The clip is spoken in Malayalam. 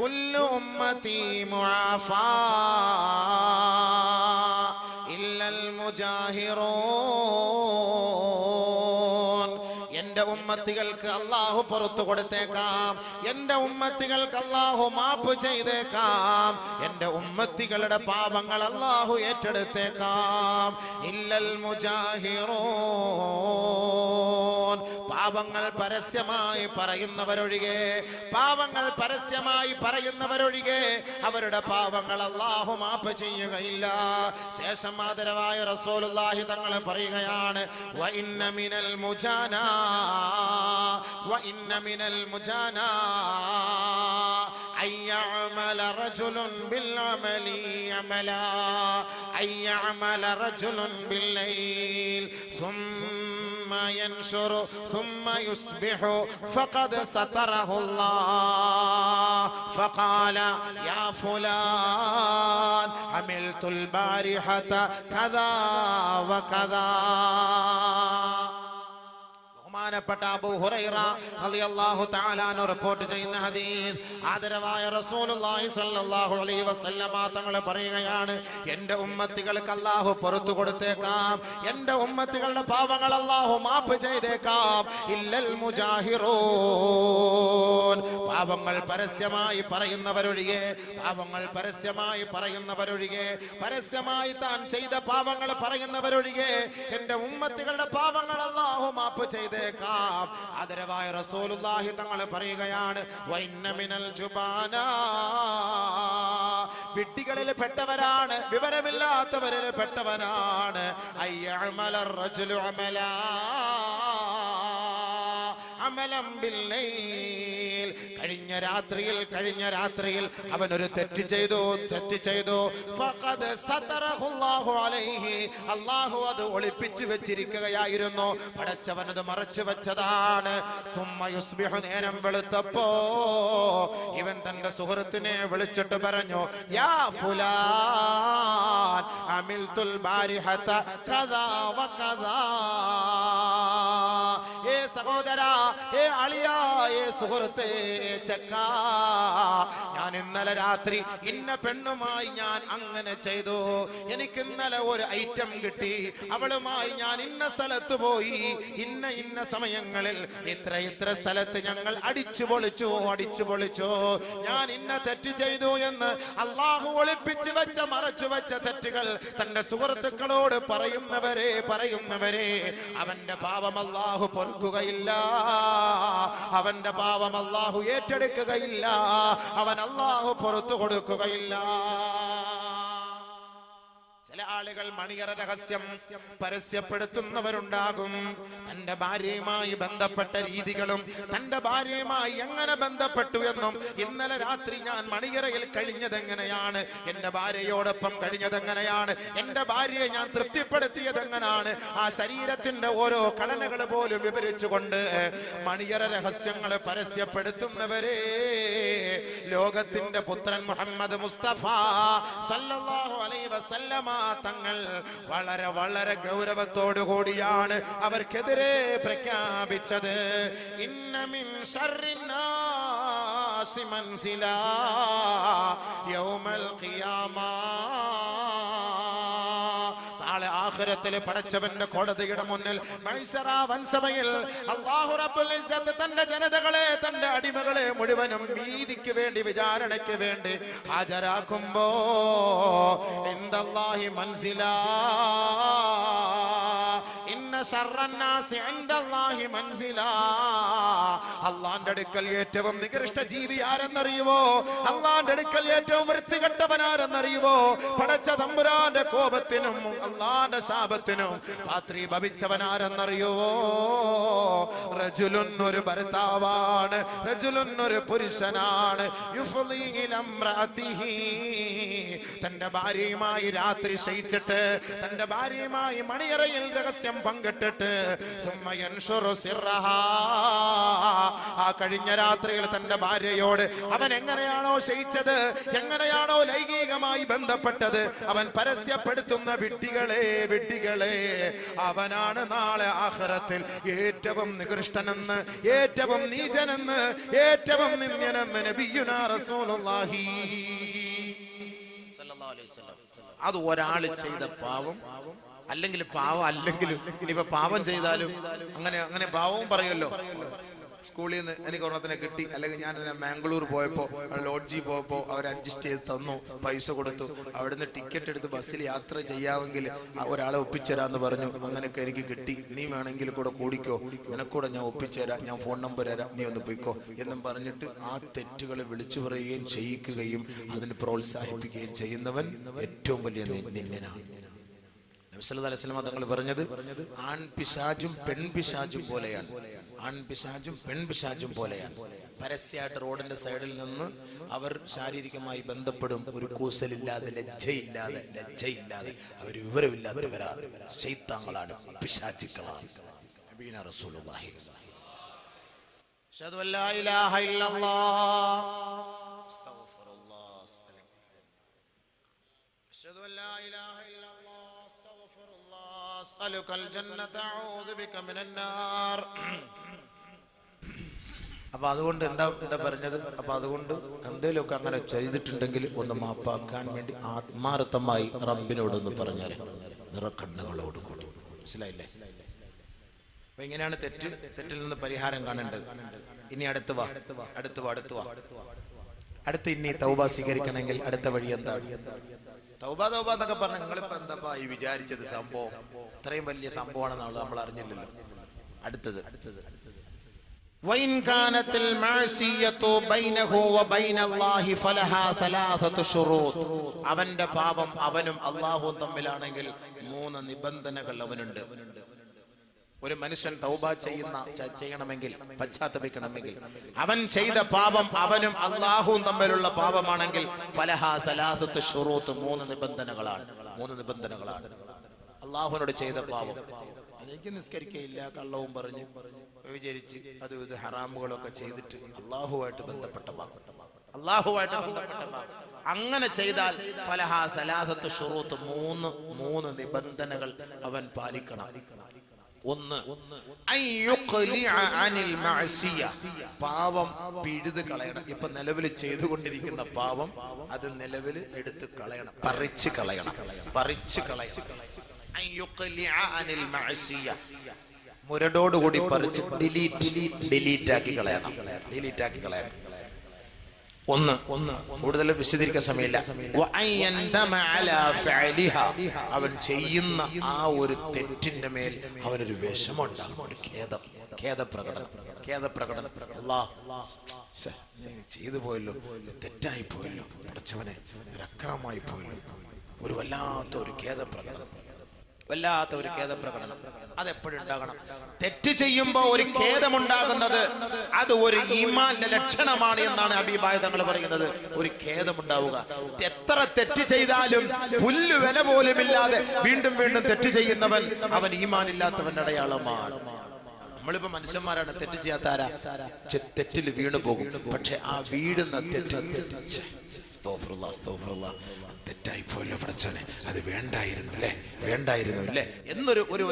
കുല്ലു أمتي മുആഫാ ഇല്ലൽ മുജാഹിറൂൻ എന്റെ ഉമ്മത്തികൾക്ക് അള്ളാഹു പുറത്തു കൊടുത്തേക്കാം. എന്റെ ഉമ്മത്തികൾക്ക് അള്ളാഹു മാപ്പ് ചെയ്തേക്കാം. എന്റെ ഉമ്മത്തികളുടെ പാപങ്ങൾ അള്ളാഹു ഏറ്റെടുത്തേക്കാം. ഇല്ലൽ മുജാഹിറൂൻ. പാപങ്ങൾ പരസ്യമായി പറയുന്നവരൊഴികെ പാപങ്ങൾ പരസ്യമായി പറയുന്നവരൊഴികെ അവരുടെ പാപങ്ങൾ അള്ളാഹു മാപ്പ് ചെയ്യുകയില്ല ശേഷം ആദരവായ റസൂലുള്ളാഹി തങ്ങൾ പറയുകയാണ് വ ഇന്ന മിനൽ മുജാന വ ഇന്ന മിനൽ മുജാന أن يعمل رجل بالعمل عملا أن يعمل رجل بالليل ثم ينشر ثم يصبح فقد ستره الله. فقال يا فلان عملت البارحة كذا وكذا. ബഹുമാനപ്പെട്ട അബൂ ഹുറൈറ റളിയല്ലാഹു തആല അൻഹു റിപ്പോർട്ട് ചെയ്യുന്ന ഹദീസ് ആദരവായ റസൂലുള്ളാഹി സ്വല്ലല്ലാഹു അലൈഹി വസല്ലമ തങ്ങൾ പറയുകയാണ് എന്റെ ഉമ്മത്തികൾക്ക് അല്ലാഹു പുറത്തു കൊടുത്തേക്കാം എന്റെ ഉമ്മത്തികളുടെ പാപങ്ങൾ അല്ലാഹു മാപ്പ് ചെയ്തേക്കാം. ഇല്ലൽ മുജാഹിറൂൻ. പാപങ്ങൾ പരസ്യമായി പറയുന്നവരൊഴികെ പാപങ്ങൾ പരസ്യമായി പറയുന്നവരൊഴികെ പരസ്യമായി താൻ ചെയ്ത പാപങ്ങൾ പറയുന്നവരൊഴികെ എന്റെ ഉമ്മത്തികളുടെ പാപങ്ങൾ അല്ലാഹു മാപ്പ് ചെയ്തേക്കാം. ആദരവായ റസൂലുള്ളാഹി തങ്ങളെ പറയുകയാണ് വൈന്ന മിനൽ ജുബാന. വിട്ടികളിൽ പെട്ടവരാണ് വിവരമില്ലാത്തവരിൽ പെട്ടവനാണ് അയ്യഅമലർ റജുലു അമലാ. കഴിഞ്ഞ രാത്രിയിൽ കഴിഞ്ഞ രാത്രിയിൽ അവൻ ഒരു തെറ്റ് ചെയ്തു തെറ്റ് ചെയ്തു. ഫഖദ് സതറഹുല്ലാഹു അലൈഹി. അല്ലാഹു അത് ഒളിപ്പിച്ചു വെച്ചിരിക്കുകയായിരുന്നു. പടച്ചവൻ അത് മറച്ചു വെച്ചതാണ്. യുസ്ബിഹു നേരം വെളുത്തപ്പോ ഇവൻ തന്റെ സുഹൃത്തിനെ വിളിച്ചിട്ട് പറഞ്ഞു യാ ഫുലാൻ ബാരിഹത ഏ സഹോദര ഏ അളിയ ഏ സുഹൃത്തേ ചക്കാ. ഞാൻ ഇന്നലെ രാത്രി ഇന്ന പെണ്ണുമായി ഞാൻ അങ്ങനെ ചെയ്തു. എനിക്ക് ഇന്നലെ ഒരു ഐറ്റം കിട്ടി. അവളുമായി ഞാൻ ഇന്ന സ്ഥലത്ത് പോയി. ഇന്ന ഇന്ന സമയങ്ങളിൽ ഇത്ര ഇത്ര സ്ഥലത്ത് ഞങ്ങൾ അടിച്ചു പൊളിച്ചു അടിച്ചു പൊളിച്ചു. ഞാൻ ഇന്ന തെറ്റ് ചെയ്തു എന്ന് അള്ളാഹു ഒളിപ്പിച്ചു വെച്ച മറച്ചു വെച്ച തെറ്റുകൾ തന്റെ സുഹൃത്തുക്കളോട് പറയുന്നവരെ പറയുന്നവരെ അവന്റെ പാപം അള്ളാഹു പൊറുക്കുകയില്ല അവന്റെ പാവം അള്ളാഹു ഏറ്റെടുക്കുകയില്ല. അവൻ അള്ളാഹു പുറത്തു കൊടുക്കുകയില്ല. ആളുകൾ മണിയറ രഹസ്യം പരസ്യപ്പെടുത്തുന്നവരുണ്ടാകും. തന്റെ ഭാര്യയുമായി ബന്ധപ്പെട്ട രീതികളും തന്റെ ഭാര്യയുമായി എങ്ങനെ ബന്ധപ്പെട്ടു എന്നും ഇന്നലെ രാത്രി ഞാൻ മണിയറയിൽ കഴിഞ്ഞതെങ്ങനെയാണ് എന്റെ ഭാര്യയോടൊപ്പം കഴിഞ്ഞതെങ്ങനെയാണ് എന്റെ ഭാര്യയെ ഞാൻ തൃപ്തിപ്പെടുത്തിയത് എങ്ങനെയാണ്? ആ ശരീരത്തിന്റെ ഓരോ ഘടനകൾ പോലും വിവരിച്ചുകൊണ്ട് മണിയറ രഹസ്യങ്ങൾ പരസ്യപ്പെടുത്തുന്നവരെ ലോകത്തിന്റെ പുത്രൻ മുഹമ്മദ് മുസ്തഫ സല്ലല്ലാഹു അലൈഹി വസല്ലമ തങ്ങൾ വളരെ വളരെ ഗൗരവത്തോടു കൂടിയാണ് അവർക്കെതിരെ പ്രഖ്യാപിച്ചത്. ഇന്നമിൻ ശർറിന്നാസി ആഖിറത്തിൽ പടച്ചവന്റെ കോടതിയുടെ മുന്നിൽ ഇസ്സത്ത് തന്റെ ജനതകളെ തന്റെ അടിമകളെ മുഴുവനും നീതിക്ക് വേണ്ടി വിചാരണയ്ക്ക് വേണ്ടി ഹാജരാക്കുമ്പോ എന്തല്ലാഹി മൻസിലാ അള്ളാന്റെ അടുക്കൽ ഏറ്റവും നികൃഷ്ട ജീവി ആരെന്നറിയുവോ? അള്ളാന്റെ അടുക്കൽ ഏറ്റവും വൃത്തികെട്ടവനാരെന്നറിയുവോ? പടച്ച തമ്പുരാന്റെ കോപത്തിനും അള്ളാന്റെ ശാപത്തിനും പാത്രി ഭവിച്ചവനാരെന്നറിയുവോ? റജുലുൻ ഒരു ഭർത്താവാണ് ഒരു പുരുഷനാണ്. തന്റെ ഭാര്യയുമായി രാത്രി ശയിച്ചിട്ട് തന്റെ ഭാര്യയുമായി മണിയറയിൽ രഹസ്യം പങ്കിട്ട് കേട്ടിട്ട് ആ കഴിഞ്ഞ രാത്രിയിൽ തന്റെ ഭാര്യയോട് അവൻ എങ്ങനെയാണോ ശയിച്ചത് എങ്ങനെയാണോ ലൈംഗികമായി ബന്ധപ്പെട്ടത് അവൻ പരസ്യപ്പെടുത്തുന്ന വിട്ടികളെ വിട്ടികളെ അവനാണ് നാളെ ആഹ്റത്തിൽ ഏറ്റവും നികൃഷ്ടനെന്ന് ഏറ്റവും നീചനെന്ന് ഏറ്റവും നിന്ദനെന്ന് നബിയുന റസൂലുള്ളാഹി അത് ഒരാൾ ചെയ്ത പാവം അല്ലെങ്കിൽ പാവം അല്ലെങ്കിൽ ഇനിയിപ്പോ പാവം ചെയ്താലും അങ്ങനെ അങ്ങനെ പാവവും പറയുമല്ലോ. സ്കൂളിൽ നിന്ന് എനിക്ക് ഒരെണ്ണത്തിനെ കിട്ടി. അല്ലെങ്കിൽ ഞാൻ ഇതിനെ മാംഗ്ലൂർ പോയപ്പോൾ ലോഡ്ജിൽ പോയപ്പോൾ അവർ അഡ്ജസ്റ്റ് ചെയ്ത് തന്നു പൈസ കൊടുത്തു. അവിടുന്ന് ടിക്കറ്റ് എടുത്ത് ബസ്സിൽ യാത്ര ചെയ്യാമെങ്കിൽ ഒരാളെ ഒപ്പിച്ചേരാന്ന് പറഞ്ഞു. അങ്ങനെയൊക്കെ എനിക്ക് കിട്ടി. നീ വേണമെങ്കിൽ കൂടെ കൂടിക്കോ. നിനക്കൂടെ ഞാൻ ഒപ്പിച്ചേരാം. ഞാൻ ഫോൺ നമ്പർ തരാം. നീ ഒന്ന് പോയിക്കോ. എന്നും പറഞ്ഞിട്ട് ആ തെറ്റുകളെ വിളിച്ചു പറയുകയും ചെയ്യിക്കുകയും അതിന് പ്രോത്സാഹിപ്പിക്കുകയും ചെയ്യുന്നവൻ ഏറ്റവും വലിയ നി- നിന്ദനാണ് നബിസല്ലല്ലാഹു അലൈഹി വസല്ലം തങ്ങൾ പറഞ്ഞത് ആൺ പിശാചും പെൺ പിശാചും പോലെയാണ് ആൺ പിശാചും പെൺ പിശാചും പോലെയാണ് പരസ്യമായിട്ട് റോഡിന്റെ സൈഡിൽ നിന്ന് അവർ ശാരീരികമായി ബന്ധപ്പെടും ഒരു കൂസലില്ലാതെ ലജ്ജയില്ലാതെ ലജ്ജയില്ലാതെ അവർ വിവരമില്ലാത്തവരാണ് ശൈത്താങ്ങളാണ് പിശാചുക്കളാണ് നബീന റസൂലുള്ളാഹി അഷ്ഹദു അല്ലാ ഇലാഹ ഇല്ലല്ലാഹ് അസ്തഗ്ഫിറുല്ലാഹ് أشهد أن لا إله إلا الله أستغفر الله أسألك الجنة أعوذ بك من النار അപ്പൊ അതുകൊണ്ട് എന്താ എന്താ പറഞ്ഞത് അപ്പൊ അതുകൊണ്ട് എന്തെങ്കിലുമൊക്കെ അങ്ങനെ ചെയ്തിട്ടുണ്ടെങ്കിൽ ഒന്ന് മാപ്പാക്കാൻ വേണ്ടി ആത്മാർത്ഥമായി റബ്ബിനോടൊന്ന് പറഞ്ഞാൽ നിറക്കണ്ണുകളോട് കൂടി മനസ്സിലായില്ലേ അപ്പൊ ഇങ്ങനെയാണ് തെറ്റ് തെറ്റിൽ നിന്ന് പരിഹാരം കാണേണ്ടത് ഇനി അടുത്ത് വാ അടുത്ത് വാ അടുത്ത് വാ അടുത്ത് ഇനി തൗബ സ്വീകരിക്കണമെങ്കിൽ അടുത്ത വഴി എന്താണ് തൗബ തൗബ എന്നൊക്കെ പറഞ്ഞ നിങ്ങളിപ്പോ എന്താ ഈ വിചാരിച്ചത് സംഭവം ഇത്രയും വലിയ സംഭവമാണെന്നുള്ളത് നമ്മൾ അറിഞ്ഞില്ലല്ലോ അടുത്തത് അടുത്തത് وإن كانت المعصية بينه وبين الله فلها ثلاثة شروط അവന്റെ പാപം അവനും അള്ളാഹുവും തമ്മിലാണെങ്കിൽ മൂന്ന് നിബന്ധനകൾ അവനുണ്ട് ഒരു മനുഷ്യൻ തൗബ ചെയ്യുന്ന ചെയ്യണമെങ്കിൽ പശ്ചാത്തപിക്കണമെങ്കിൽ. അവൻ ചെയ്ത പാപം അവനും അള്ളാഹുവും തമ്മിലുള്ള പാപമാണെങ്കിൽ ഫലഹാസലാസത്ത് മൂന്ന് നിബന്ധനകളാണ്. മൂന്ന് നിബന്ധനകളാണ്. അള്ളാഹുവിനോട് ചെയ്ത പാപം. എനിക്ക് നിസ്കരിക്കയില്ല കള്ളവും പറഞ്ഞു വിചരിച്ച് അത് ഇത് ഹറാമുകളൊക്കെ ചെയ്തിട്ട് അള്ളാഹുവായിട്ട് ബന്ധപ്പെട്ട പാപം. അള്ളാഹുവായിട്ട് ബന്ധപ്പെട്ട പാപം. അങ്ങനെ ചെയ്താൽ ഫലഹ സലാസത്ത് ഷുറൂത്ത് മൂന്ന് മൂന്ന് നിബന്ധനകൾ അവൻ പാലിക്കണം. ഒന്ന്. പാവം പിഴുത് കളയണം. ഇപ്പൊ നിലവിൽ ചെയ്തുകൊണ്ടിരിക്കുന്ന പാവം അത് നിലവിൽ എടുത്ത് കളയണം. പറിച്ച് കളയണം. പറിച്ച് കളയണം. മുരടോടുകൂടി പറിച്ച് ഡിലീറ്റ് ഡിലീറ്റ് ആക്കി കളയണം. ഡിലീറ്റ് ആക്കി കളയണം. ഒന്ന്. ഒന്ന്. കൂടുതൽ വിശദീകരിക്കാൻ സമയമില്ല. അവൻ ചെയ്യുന്ന ആ ഒരു തെറ്റിന്റെ മേൽ അവനൊരു വിഷമുണ്ടാകും ഒരു ഖേദം. ഖേദപ്രകടനം. ഖേദപ്രകടനം. ചെയ്തു പോയല്ലോ. തെറ്റായി പോയല്ലോ. ഒരു അക്രമമായി പോയല്ലോ. ഒരു വല്ലാത്ത ഒരു ഖേദപ്രകടനം. വല്ലാത്ത ഒരു ഖേദപ്രകടനം. അതെപ്പോഴും ഉണ്ടാകണം തെറ്റ് ചെയ്യുമ്പോൾ ഒരു ഖേദമുണ്ടാകുന്നത് അത് ഒരു ഈമാന്റെ ലക്ഷണമാണ് എന്നാണ് അഭിപ്രായ തങ്ങൾ പറയുന്നത്. ഒരു ഖേദമുണ്ടാവുക. എത്ര തെറ്റ് ചെയ്താലും പുല്ല് വില പോലുമില്ലാതെ വീണ്ടും വീണ്ടും തെറ്റ് ചെയ്യുന്നവൻ അവൻ ഈമാൻ ഇല്ലാത്തവന്റെ അടയാളമാണ് നമ്മളിപ്പോ മനുഷ്യന്മാരാണ് തെറ്റ് ചെയ്യാത്ത ആരാ തെറ്റിൽ വീണു പോകും പക്ഷെ ആ വീഴുന്ന തെറ്റ് തെറ്റായി പോയല്ലോ പടച്ചോനെ. അത് വേണ്ടായിരുന്നു അല്ലേ? വേണ്ടായിരുന്നു അല്ലേ? എന്നൊരു ഒരു